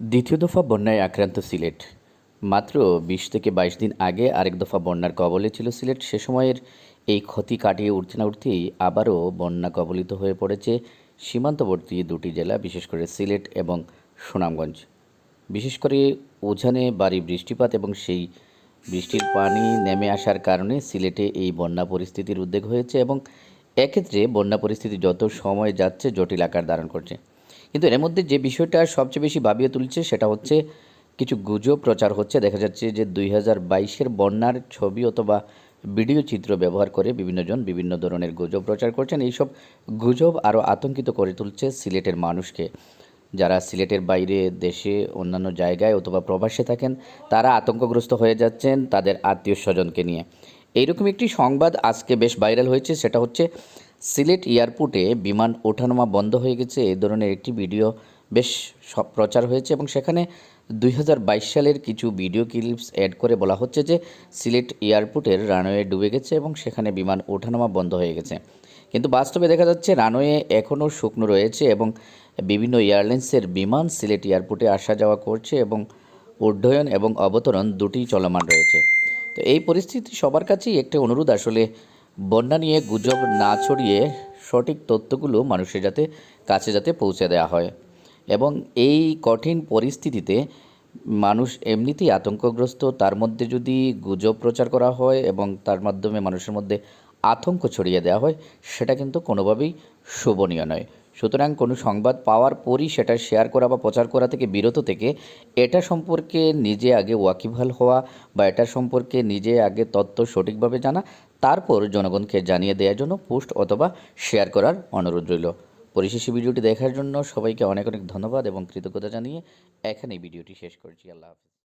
দ্বিতীয় দফা বন্যায় আক্রান্ত সিলেট। মাত্র বিশ থেকে বাইশ দিন আগে আরেক দফা বন্যার কবলে ছিল সিলেট। সে সময়ের এই ক্ষতি কাটিয়ে উঠতে না উঠতেই আবারও বন্যা কবলিত হয়ে পড়েছে সীমান্তবর্তী দুটি জেলা, বিশেষ করে সিলেট এবং সুনামগঞ্জ। বিশেষ করে উজানে বাড়ি বৃষ্টিপাত এবং সেই বৃষ্টির পানি নেমে আসার কারণে সিলেটে এই বন্যা পরিস্থিতির উদ্বেগ হয়েছে এবং এক্ষেত্রে বন্যা পরিস্থিতি যত সময় যাচ্ছে জটিল আকার ধারণ করছে। কিন্তু এর মধ্যে যে বিষয়টা সবচেয়ে বেশি ভাবিয়ে তুলছে সেটা হচ্ছে কিছু গুজব প্রচার হচ্ছে। দেখা যাচ্ছে যে দুই হাজার বাইশের বন্যার ছবি অথবা ভিডিও চিত্র ব্যবহার করে বিভিন্নজন বিভিন্ন ধরনের গুজব প্রচার করছেন। এইসব গুজব আরও আতঙ্কিত করে তুলছে সিলেটের মানুষকে। যারা সিলেটের বাইরে দেশে, অন্যান্য জায়গায় অথবা প্রবাসে থাকেন, তারা আতঙ্কগ্রস্ত হয়ে যাচ্ছেন তাদের আত্মীয় স্বজনকে নিয়ে। এইরকম একটি সংবাদ আজকে বেশ ভাইরাল হয়েছে। সেটা হচ্ছে সিলেট এয়ারপোর্টে বিমান ওঠানামা বন্ধ হয়ে গেছে। এ ধরনের একটি ভিডিও বেশ প্রচার হয়েছে এবং সেখানে দুই হাজার বাইশ সালের কিছু ভিডিও ক্লিপস অ্যাড করে বলা হচ্ছে যে সিলেট এয়ারপোর্টের রানওয়ে ডুবে গেছে এবং সেখানে বিমান ওঠানামা বন্ধ হয়ে গেছে। কিন্তু বাস্তবে দেখা যাচ্ছে রানওয়ে এখনও শুকনো রয়েছে এবং বিভিন্ন এয়ারলাইন্সের বিমান সিলেট এয়ারপোর্টে আসা যাওয়া করছে এবং উড্ডয়ন এবং অবতরণ দুটিই চলমান রয়েছে। তো এই পরিস্থিতি সবার কাছেই একটা অনুরোধ। আসলে বন্যা নিয়ে গুজব না ছড়িয়ে সঠিক তথ্যগুলো মানুষের যাতে কাছে যাতে পৌঁছে দেওয়া হয়। এবং এই কঠিন পরিস্থিতিতে মানুষ এমনিতেই আতঙ্কগ্রস্ত, তার মধ্যে যদি গুজব প্রচার করা হয় এবং তার মাধ্যমে মানুষের মধ্যে আতঙ্ক ছড়িয়ে দেওয়া হয়, সেটা কিন্তু কোনোভাবেই শোভনীয় নয়। সুতরাং কোনো সংবাদ পাওয়ার পরই সেটা শেয়ার করা বা প্রচার করা থেকে বিরত থেকে এটা সম্পর্কে নিজে আগে ওয়াকিবহাল হওয়া বা এটা সম্পর্কে নিজে আগে তথ্য সঠিকভাবে জানা, তারপর জনগণকে জানিয়ে দেওয়ার জন্য পোস্ট অথবা শেয়ার করার অনুরোধ রইল। পরিশেষে ভিডিওটি দেখার জন্য সবাইকে অনেক অনেক ধন্যবাদ এবং কৃতজ্ঞতা জানিয়ে এখানেই ভিডিওটি শেষ করছি। আল্লাহ হাফিজ।